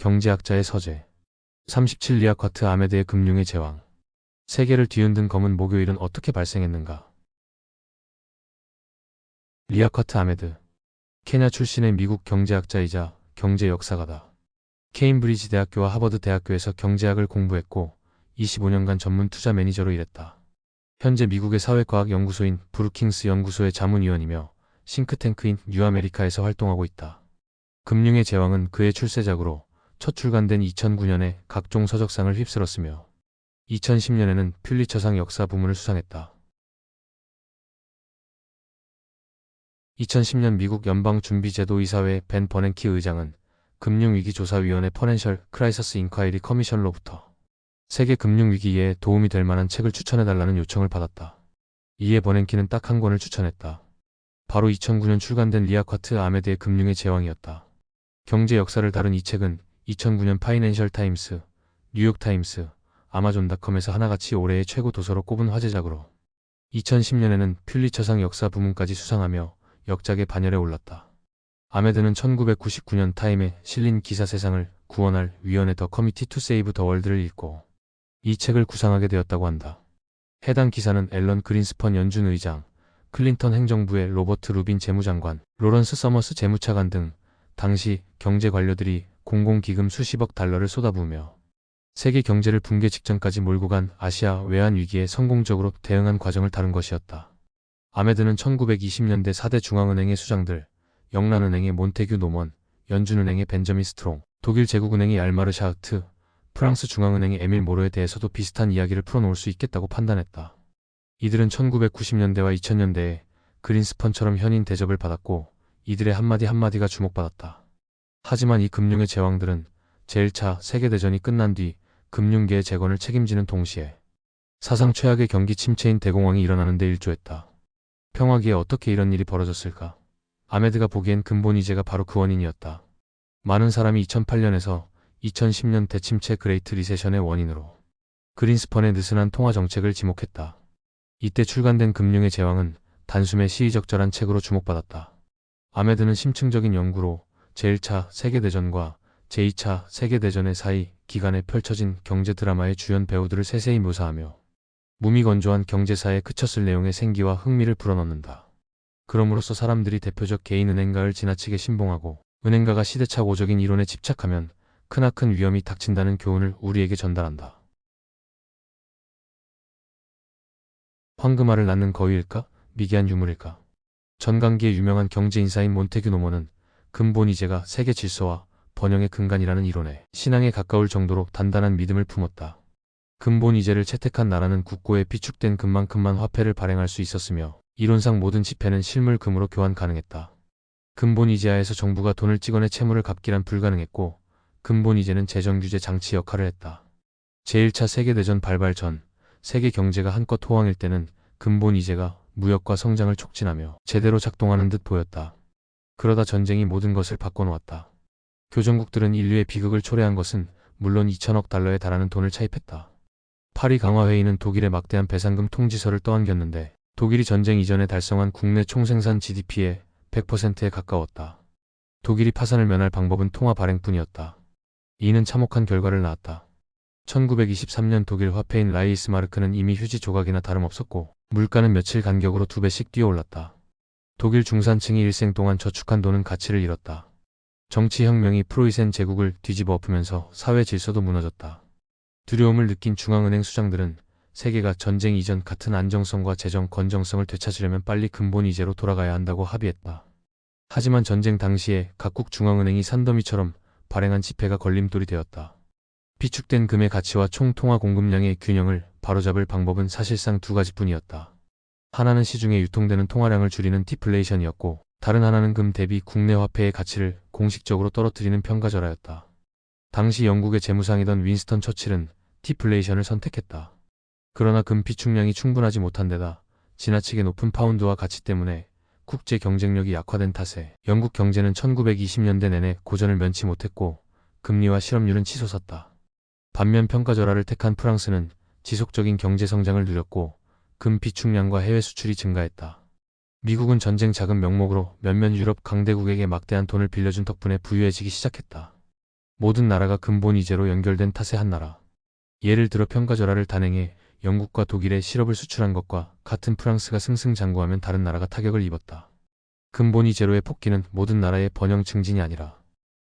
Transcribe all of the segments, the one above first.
경제학자의 서재. 37 리아쿼트 아메드의 금융의 제왕. 세계를 뒤흔든 검은 목요일은 어떻게 발생했는가? 리아쿼트 아메드. 케냐 출신의 미국 경제학자이자 경제 역사가다. 케임브리지 대학교와 하버드 대학교에서 경제학을 공부했고 25년간 전문 투자 매니저로 일했다. 현재 미국의 사회과학 연구소인 브루킹스 연구소의 자문위원이며 싱크탱크인 뉴아메리카에서 활동하고 있다. 금융의 제왕은 그의 출세작으로 첫 출간된 2009년에 각종 서적상을 휩쓸었으며 2010년에는 퓰리처상 역사 부문을 수상했다. 2010년 미국 연방준비제도 이사회 벤 버냉키 의장은 금융위기조사위원회 퍼넨셜 크라이서스 인콰이리 커미션로부터 세계 금융위기에 도움이 될 만한 책을 추천해달라는 요청을 받았다. 이에 버냉키는 딱 한 권을 추천했다. 바로 2009년 출간된 리아쿼트 아메드의 금융의 제왕이었다. 경제 역사를 다룬 이 책은 2009년 파이낸셜 타임스, 뉴욕 타임스, 아마존닷컴에서 하나같이 올해의 최고 도서로 꼽은 화제작으로 2010년에는 퓰리처상 역사 부문까지 수상하며 역작의 반열에 올랐다. 아메드는 1999년 타임에 실린 기사 세상을 구원할 위원회 더 커미티 투 세이브 더 월드를 읽고 이 책을 구상하게 되었다고 한다. 해당 기사는 앨런 그린스펀 연준 의장, 클린턴 행정부의 로버트 루빈 재무장관, 로런스 서머스 재무차관 등 당시 경제 관료들이 공공기금 수십억 달러를 쏟아부으며 세계 경제를 붕괴 직전까지 몰고 간 아시아 외환 위기에 성공적으로 대응한 과정을 다룬 것이었다. 아메드는 1920년대 4대 중앙은행의 수장들, 영란은행의 몬테규 노먼, 연준은행의 벤저민 스트롱, 독일 제국은행의 얄마르 샤흐트, 프랑스 중앙은행의 에밀 모로에 대해서도 비슷한 이야기를 풀어놓을 수 있겠다고 판단했다. 이들은 1990년대와 2000년대에 그린스펀처럼 현인 대접을 받았고 이들의 한마디 한마디가 주목받았다. 하지만 이 금융의 제왕들은 제1차 세계대전이 끝난 뒤 금융계의 재건을 책임지는 동시에 사상 최악의 경기 침체인 대공황이 일어나는 데 일조했다. 평화기에 어떻게 이런 일이 벌어졌을까? 아메드가 보기엔 근본 이제가 바로 그 원인이었다. 많은 사람이 2008년에서 2010년 대침체 그레이트 리세션의 원인으로 그린스펀의 느슨한 통화 정책을 지목했다. 이때 출간된 금융의 제왕은 단숨에 시의적절한 책으로 주목받았다. 아메드는 심층적인 연구로 제1차 세계대전과 제2차 세계대전의 사이 기간에 펼쳐진 경제 드라마의 주연 배우들을 세세히 묘사하며 무미건조한 경제사에 그쳤을 내용의 생기와 흥미를 불어넣는다. 그럼으로써 사람들이 대표적 개인 은행가를 지나치게 신봉하고 은행가가 시대착오적인 이론에 집착하면 크나큰 위험이 닥친다는 교훈을 우리에게 전달한다. 황금알을 낳는 거위일까? 미개한 유물일까? 전강기의 유명한 경제인사인 몬테규 노먼은 근본 이 제가 세계 질서와 번영의 근간이라는 이론에 신앙에 가까울 정도로 단단한 믿음을 품었다. 근본 이제를 채택한 나라는 국고에 비축된 금만큼만 화폐를 발행할 수 있었으며 이론상 모든 지폐는 실물 금으로 교환 가능했다. 근본 이제하에서 정부가 돈을 찍어내 채무를 갚기란 불가능했고 근본 이제는 재정 규제 장치 역할을 했다. 제1차 세계대전 발발 전 세계 경제가 한껏 호황일 때는 근본 이제가 무역과 성장을 촉진하며 제대로 작동하는 듯 보였다. 그러다 전쟁이 모든 것을 바꿔놓았다. 교정국들은 인류의 비극을 초래한 것은 물론 2천억 달러에 달하는 돈을 차입했다. 파리 강화회의는 독일의 막대한 배상금 통지서를 떠안겼는데 독일이 전쟁 이전에 달성한 국내 총생산 GDP의 100%에 가까웠다. 독일이 파산을 면할 방법은 통화 발행뿐이었다. 이는 참혹한 결과를 낳았다. 1923년 독일 화폐인 라이스마르크는 이미 휴지 조각이나 다름없었고 물가는 며칠 간격으로 두 배씩 뛰어올랐다. 독일 중산층이 일생 동안 저축한 돈은 가치를 잃었다. 정치혁명이 프로이센 제국을 뒤집어 엎으면서 사회 질서도 무너졌다. 두려움을 느낀 중앙은행 수장들은 세계가 전쟁 이전 같은 안정성과 재정 건정성을 되찾으려면 빨리 근본 이제로 돌아가야 한다고 합의했다. 하지만 전쟁 당시에 각국 중앙은행이 산더미처럼 발행한 지폐가 걸림돌이 되었다. 비축된 금의 가치와 총 통화 공급량의 균형을 바로잡을 방법은 사실상 두 가지뿐이었다. 하나는 시중에 유통되는 통화량을 줄이는 디플레이션이었고 다른 하나는 금 대비 국내 화폐의 가치를 공식적으로 떨어뜨리는 평가절하였다. 당시 영국의 재무상이던 윈스턴 처칠은 디플레이션을 선택했다. 그러나 금 비축량이 충분하지 못한 데다 지나치게 높은 파운드와 가치 때문에 국제 경쟁력이 약화된 탓에 영국 경제는 1920년대 내내 고전을 면치 못했고 금리와 실업률은 치솟았다. 반면 평가절하를 택한 프랑스는 지속적인 경제 성장을 누렸고 금 비축량과 해외 수출이 증가했다. 미국은 전쟁 자금 명목으로 몇몇 유럽 강대국에게 막대한 돈을 빌려준 덕분에 부유해지기 시작했다. 모든 나라가 근본 이제로 연결된 탓의 한 나라. 예를 들어 평가절하를 단행해 영국과 독일에 실업을 수출한 것과 같은 프랑스가 승승장구하면 다른 나라가 타격을 입었다. 근본 이제로의 폭기는 모든 나라의 번영 증진이 아니라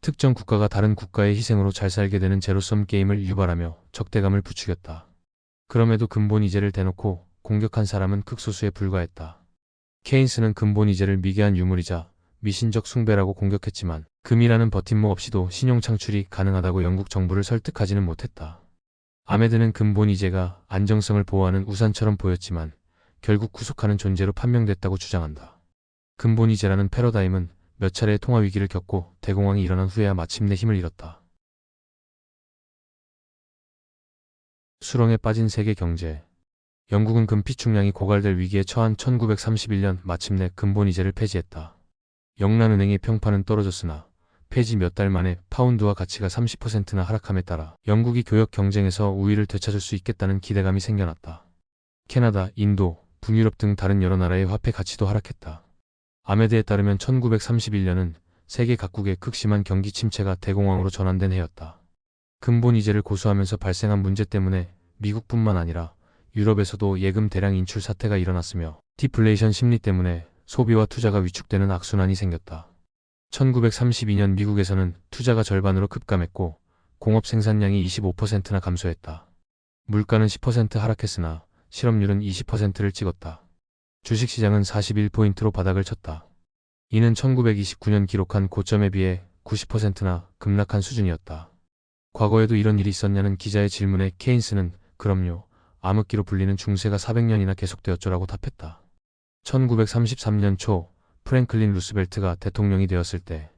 특정 국가가 다른 국가의 희생으로 잘 살게 되는 제로섬 게임을 유발하며 적대감을 부추겼다. 그럼에도 근본 이제를 대놓고 공격한 사람은 극소수에 불과했다. 케인스는 근본 이제를 미개한 유물이자 미신적 숭배라고 공격했지만 금이라는 버팀목 없이도 신용 창출이 가능하다고 영국 정부를 설득하지는 못했다. 아메드는 근본 이제가 안정성을 보호하는 우산처럼 보였지만 결국 구속하는 존재로 판명됐다고 주장한다. 근본 이제라는 패러다임은 몇 차례의 통화 위기를 겪고 대공황이 일어난 후에야 마침내 힘을 잃었다. 수렁에 빠진 세계 경제 영국은 금피 충량이 고갈될 위기에 처한 1931년 마침내 근본 이제를 폐지했다. 영란은행의 평판은 떨어졌으나 폐지 몇 달 만에 파운드와 가치가 30%나 하락함에 따라 영국이 교역 경쟁에서 우위를 되찾을 수 있겠다는 기대감이 생겨났다. 캐나다, 인도, 북유럽 등 다른 여러 나라의 화폐 가치도 하락했다. 아메드에 따르면 1931년은 세계 각국의 극심한 경기 침체가 대공황으로 전환된 해였다. 근본 이제를 고수하면서 발생한 문제 때문에 미국뿐만 아니라 유럽에서도 예금 대량 인출 사태가 일어났으며 디플레이션 심리 때문에 소비와 투자가 위축되는 악순환이 생겼다. 1932년 미국에서는 투자가 절반으로 급감했고 공업 생산량이 25%나 감소했다. 물가는 10% 하락했으나 실업률은 20%를 찍었다. 주식시장은 41포인트로 바닥을 쳤다. 이는 1929년 기록한 고점에 비해 90%나 급락한 수준이었다. 과거에도 이런 일이 있었냐는 기자의 질문에 케인스는 그럼요. 암흑기로 불리는 중세가 400년이나 계속되었죠라고 답했다. 1933년 초 프랭클린 루스벨트가 대통령이 되었을 때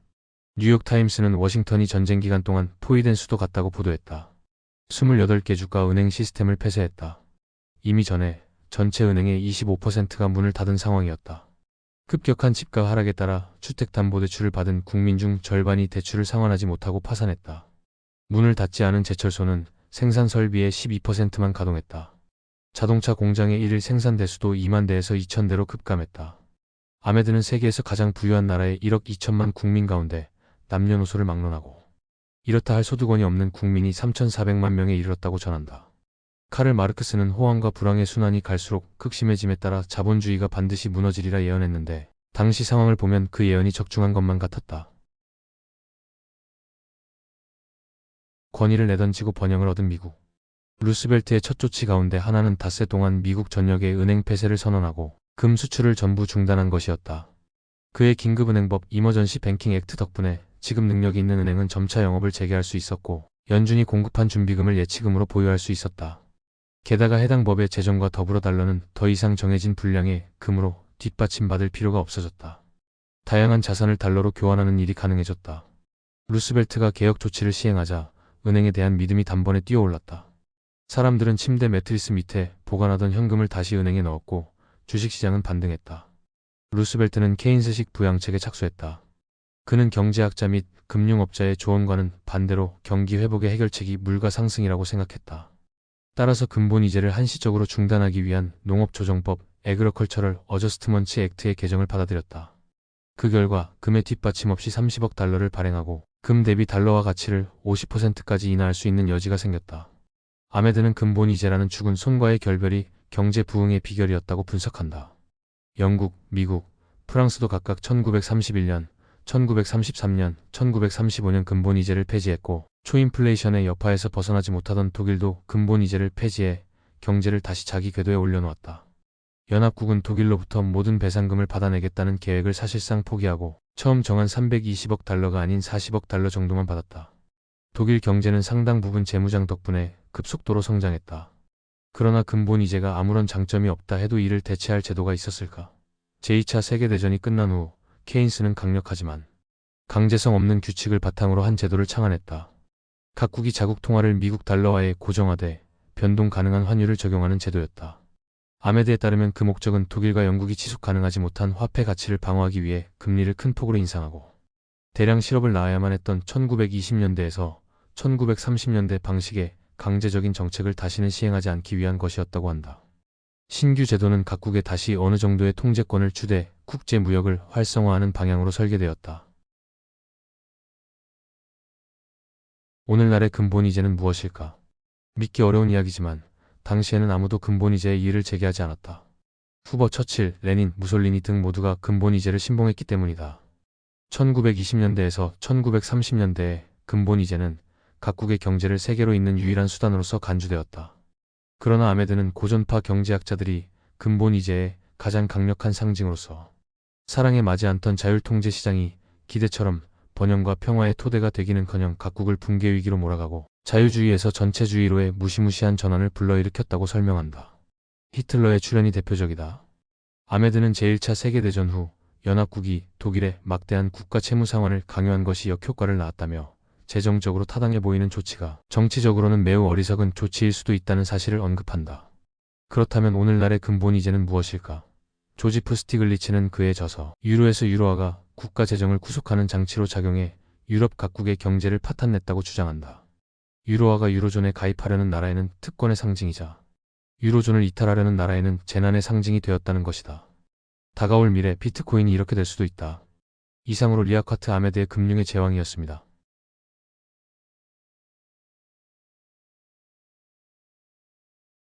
뉴욕타임스는 워싱턴이 전쟁 기간 동안 포위된 수도 같다고 보도했다. 28개 주가 은행 시스템을 폐쇄했다. 이미 전에 전체 은행의 25%가 문을 닫은 상황이었다. 급격한 집가 하락에 따라 주택담보대출을 받은 국민 중 절반이 대출을 상환하지 못하고 파산했다. 문을 닫지 않은 제철소는 생산 설비의 12%만 가동했다. 자동차 공장의 일일 생산 대수도 2만 대에서 2천 대로 급감했다. 아메드는 세계에서 가장 부유한 나라의 1억 2천만 국민 가운데 남녀노소를 막론하고 이렇다 할 소득원이 없는 국민이 3,400만 명에 이르렀다고 전한다. 카를 마르크스는 호황과 불황의 순환이 갈수록 극심해짐에 따라 자본주의가 반드시 무너지리라 예언했는데 당시 상황을 보면 그 예언이 적중한 것만 같았다. 권위를 내던지고 번영을 얻은 미국. 루스벨트의 첫 조치 가운데 하나는 닷새 동안 미국 전역의 은행 폐쇄를 선언하고 금 수출을 전부 중단한 것이었다. 그의 긴급은행법 이머전시 뱅킹 액트 덕분에 지급 능력이 있는 은행은 점차 영업을 재개할 수 있었고 연준이 공급한 준비금을 예치금으로 보유할 수 있었다. 게다가 해당 법의 제정과 더불어 달러는 더 이상 정해진 분량의 금으로 뒷받침받을 필요가 없어졌다. 다양한 자산을 달러로 교환하는 일이 가능해졌다. 루스벨트가 개혁 조치를 시행하자 은행에 대한 믿음이 단번에 뛰어올랐다. 사람들은 침대 매트리스 밑에 보관하던 현금을 다시 은행에 넣었고 주식시장은 반등했다. 루스벨트는 케인스식 부양책에 착수했다. 그는 경제학자 및 금융업자의 조언과는 반대로 경기 회복의 해결책이 물가 상승이라고 생각했다. 따라서 근본 이제를 한시적으로 중단하기 위한 농업조정법 에그러컬처럴 어저스트먼치 액트의 개정을 받아들였다. 그 결과 금의 뒷받침 없이 30억 달러를 발행하고 금 대비 달러화 가치를 50%까지 인하할 수 있는 여지가 생겼다. 아메드는 근본 이제라는 죽은 손과의 결별이 경제 부흥의 비결이었다고 분석한다. 영국, 미국, 프랑스도 각각 1931년, 1933년, 1935년 근본 이제를 폐지했고 초인플레이션의 여파에서 벗어나지 못하던 독일도 근본 이제를 폐지해 경제를 다시 자기 궤도에 올려놓았다. 연합국은 독일로부터 모든 배상금을 받아내겠다는 계획을 사실상 포기하고 처음 정한 320억 달러가 아닌 40억 달러 정도만 받았다. 독일 경제는 상당 부분 재무장 덕분에 급속도로 성장했다. 그러나 근본 이제가 아무런 장점이 없다 해도 이를 대체할 제도가 있었을까? 제2차 세계대전이 끝난 후 케인스는 강력하지만 강제성 없는 규칙을 바탕으로 한 제도를 창안했다. 각국이 자국 통화를 미국 달러화에 고정화돼 변동 가능한 환율을 적용하는 제도였다. 아메드에 따르면 그 목적은 독일과 영국이 지속 가능하지 못한 화폐 가치를 방어하기 위해 금리를 큰 폭으로 인상하고 대량 실업을 낳아야만 했던 1920년대에서 1930년대 방식의 강제적인 정책을 다시는 시행하지 않기 위한 것이었다고 한다. 신규 제도는 각국에 다시 어느 정도의 통제권을 주되 국제 무역을 활성화하는 방향으로 설계되었다. 오늘날의 근본 이제는 무엇일까? 믿기 어려운 이야기지만 당시에는 아무도 근본 이제의 이의를 제기하지 않았다. 후보 처칠, 레닌, 무솔리니 등 모두가 근본 이제를 신봉했기 때문이다. 1920년대에서 1930년대에 근본 이제는 각국의 경제를 세계로 잇는 유일한 수단으로서 간주되었다. 그러나 아메드는 고전파 경제학자들이 근본 이제의 가장 강력한 상징으로서 사랑에 맞지 않던 자율통제 시장이 기대처럼 번영과 평화의 토대가 되기는커녕 각국을 붕괴 위기로 몰아가고 자유주의에서 전체주의로의 무시무시한 전환을 불러일으켰다고 설명한다. 히틀러의 출현이 대표적이다. 아메드는 제1차 세계대전 후 연합국이 독일의 막대한 국가 채무 상환을 강요한 것이 역효과를 낳았다며 재정적으로 타당해 보이는 조치가 정치적으로는 매우 어리석은 조치일 수도 있다는 사실을 언급한다. 그렇다면 오늘날의 근본 이제는 무엇일까? 조지프 스티글리츠는 그에 져서 유로에서 유로화가 국가 재정을 구속하는 장치로 작용해 유럽 각국의 경제를 파탄냈다고 주장한다. 유로화가 유로존에 가입하려는 나라에는 특권의 상징이자 유로존을 이탈하려는 나라에는 재난의 상징이 되었다는 것이다. 다가올 미래 비트코인이 이렇게 될 수도 있다. 이상으로 리아카트 아메드의 금융의 제왕이었습니다.